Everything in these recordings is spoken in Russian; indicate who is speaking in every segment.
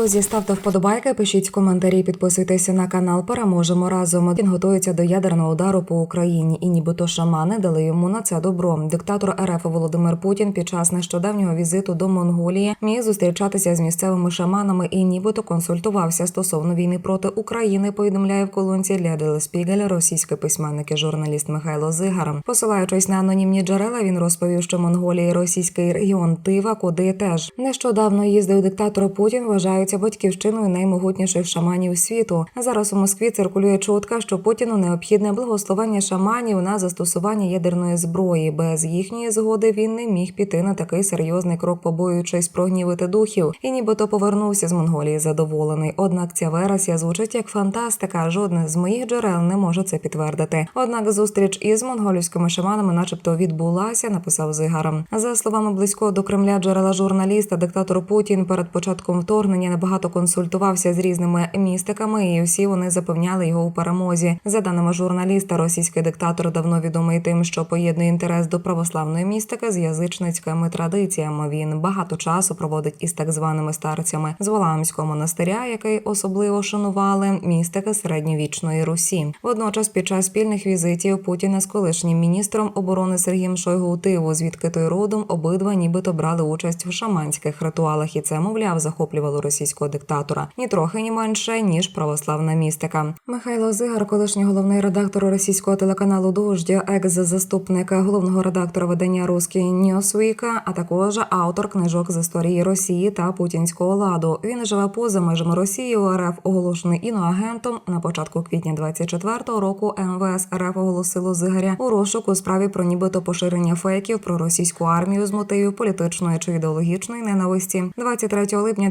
Speaker 1: Друзі, ставте вподобайки, пишіть коментарі, підписуйтеся на канал. Переможемо разом. Він готується до ядерного удару по Україні, і нібито шамани дали йому на це добро. Диктатор РФ Володимир Путін під час нещодавнього візиту до Монголії міг зустрічатися з місцевими шаманами і нібито консультувався стосовно війни проти України. Повідомляє в колонці для Деле Спігеля російський письменник і журналіст Михайло Зигар. Посилаючись на анонімні джерела, він розповів, що Монголія російський регіон Тива, куди теж нещодавно їздив диктатор Путін, вважаються батьківщиною наймогутніших шаманів світу. Зараз у Москві циркулює чутка, що Путіну необхідне благословення шаманів на застосування ядерної зброї. Без їхньої згоди він не міг піти на такий серйозний крок, побоюючись прогнівити духів, і нібито повернувся з Монголії задоволений. Однак ця версія звучить як фантастика. Жодне з моїх джерел не може це підтвердити. Однак зустріч із монголівськими шаманами, начебто, відбулася, написав Зигаром. За словами близького до Кремля джерела журналіста, диктатор Путін перед початком вторгнення набагато консультувався з різними містиками, і всі вони запевняли його у перемозі. За даними журналіста, російський диктатор давно відомий тим, що поєднує інтерес до православної містики з язичницькими традиціями. Він багато часу проводить із так званими старцями з Валаамського монастиря, який особливо шанували містики середньовічної Русі. Водночас, під час спільних візитів Путіна з колишнім міністром оборони Сергієм Шойгу звідки той родом, обидва нібито брали участь в шаманських ритуалах, і це, мовляв, захоплювало російського диктатора ні трохи ні менше ніж православна містика. Михайло Зигар, колишній головний редактор російського телеканалу Дождя, екс-заступник головного редактора видання Руський Ньюсвіка, а також автор книжок з історії Росії та путінського ладу. Він живе поза межами Росії. У РФ оголошений іноагентом. На початку квітня 24-го року МВС РФ оголосило Зигаря у розшук у справі про нібито поширення фейків про російську армію з мотивів політичної чи ідеологічної ненависті. 23 липня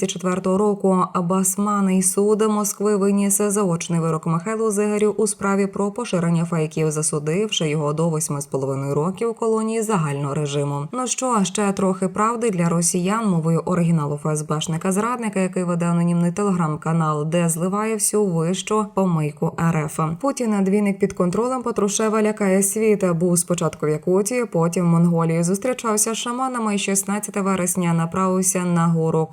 Speaker 1: 2024 року Басманий суд Москви виніс заочний вирок Михайлу Зигарю у справі про поширення фейків, засудивши його до 8,5 років колонії загального режиму. Ну що ще трохи правди для росіян мовою оригіналу ФСБшника зрадника, який веде анонімний телеграм-канал, де зливає всю вищу помийку РФ. Путін двійник під контролем Патрушева лякає світ. Був спочатку в Якутії, потім в Монголії. Зустрічався з шаманами і 16 вересня направився на гору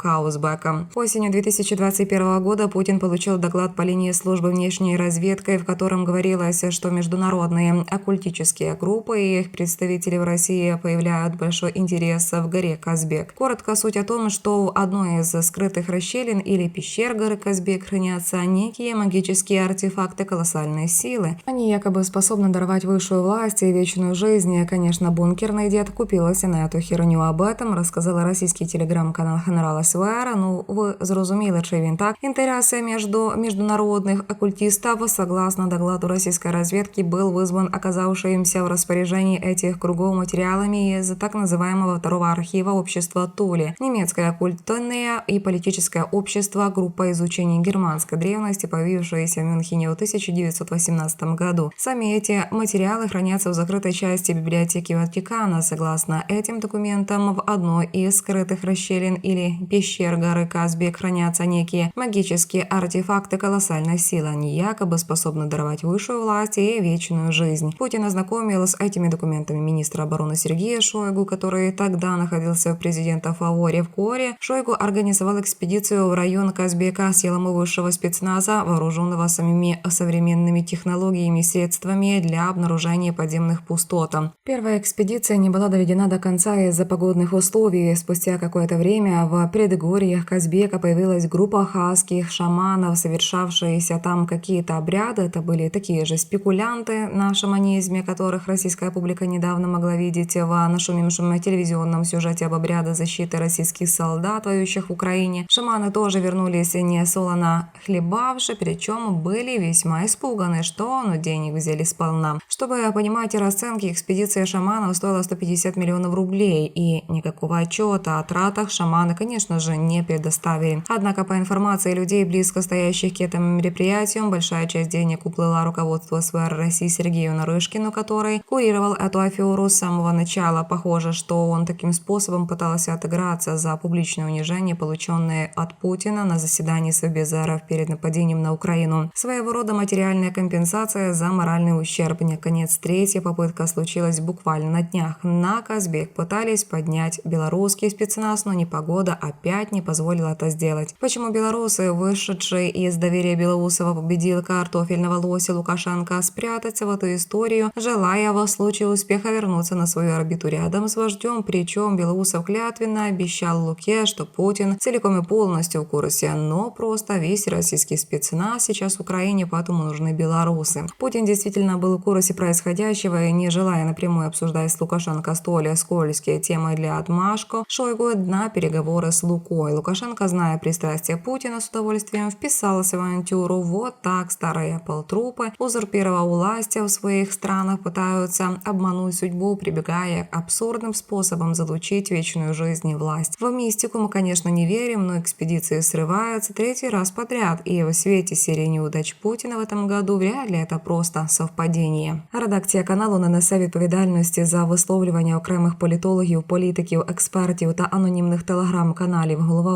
Speaker 1: Каузбека. Осенью 2021 года Путин получил доклад по линии службы внешней разведки, в котором говорилось, что международные оккультические группы и их представители в России появляют большой интерес в горе Казбек. Коротко суть о том, что в одной из скрытых расщелин или пещер горы Казбек хранятся некие магические артефакты колоссальной силы. Они якобы способны даровать высшую власть и вечную жизнь. И, конечно, бункерный дед купилася на эту херню. Об этом рассказала российский телеграм-канал Генерала СВР. Ну, ви зрозуміли, чи він так. Интересы между международных оккультистов, согласно докладу российской разведки, был вызван оказавшимся в распоряжении этих кругов материалами из так называемого второго архива общества Тули. Немецкое оккультное и политическое общество, группа изучения германской древности, появившаяся в Мюнхене в 1918 году. Сами эти материалы хранятся в закрытой части библиотеки Ватикана. Согласно этим документам, в одной из скрытых расщелин или пещер горы Казбек хранятся некие магические артефакты колоссальной силы. Они якобы способны даровать высшую власть и вечную жизнь. Путин ознакомил с этими документами министра обороны Сергея Шойгу, который тогда находился в президента Фаворе в Коре. Шойгу организовал экспедицию в район Казбека с силами высшего спецназа, вооруженного самими современными технологиями и средствами для обнаружения подземных пустот. Первая экспедиция не была доведена до конца из-за погодных условий. Спустя какое-то время в предгорьях Казбека появилась группа хасских шаманов, совершавшиеся там какие-то обряды. Это были такие же спекулянты на шаманизме, которых российская публика недавно могла видеть в нашумевшем телевизионном сюжете об обряде защиты российских солдат, воюющих в Украине. Шаманы тоже вернулись не солоно хлебавши, причем были весьма испуганы, что ну, денег взяли сполна. Чтобы понимать расценки, экспедиция шаманов стоила 150 миллионов рублей, и никакого отчета о тратах шаманы, конечно же, не предоставили. Однако, по информации людей, близко стоящих к этому мероприятию, большая часть денег уплыла руководству СВР России Сергею Нарышкину, который курировал эту аферу с самого начала. Похоже, что он таким способом пытался отыграться за публичное унижение, полученное от Путина на заседании Совбеза перед нападением на Украину. Своего рода материальная компенсация за моральный ущерб. Наконец, третья попытка случилась буквально на днях. На Казбек пытались поднять белорусский спецназ, но непогода опять не позволила позволило это сделать. Почему белорусы, вышедшие из доверия Белоусова, победил картофельного лося Лукашенко, спрятаться в эту историю, желая во случае успеха вернуться на свою орбиту рядом с вождем, причем Белоусов клятвенно обещал Луке, что Путин целиком и полностью в курсе, но просто весь российский спецназ сейчас в Украине, поэтому нужны белорусы. Путин действительно был в курсе происходящего и не желая напрямую обсуждать с Лукашенко столь скользкие темы для отмашку, Шойгу на переговоры с Лукой. Лукашенко, зная пристрастие Путина, с удовольствием вписался в авантюру. Вот так старые полтрупы, узурпировав власти в своих странах, пытаются обмануть судьбу, прибегая к абсурдным способам залучить вечную жизнь и власть. В мистику мы, конечно, не верим, но экспедиции срываются третий раз подряд, и в свете серии неудач Путина в этом году вряд ли это просто совпадіння. Редакція каналу не несе відповідальності за висловлювання окремих політологів, політиків, експертів та анонімних телеграм-каналів. Голова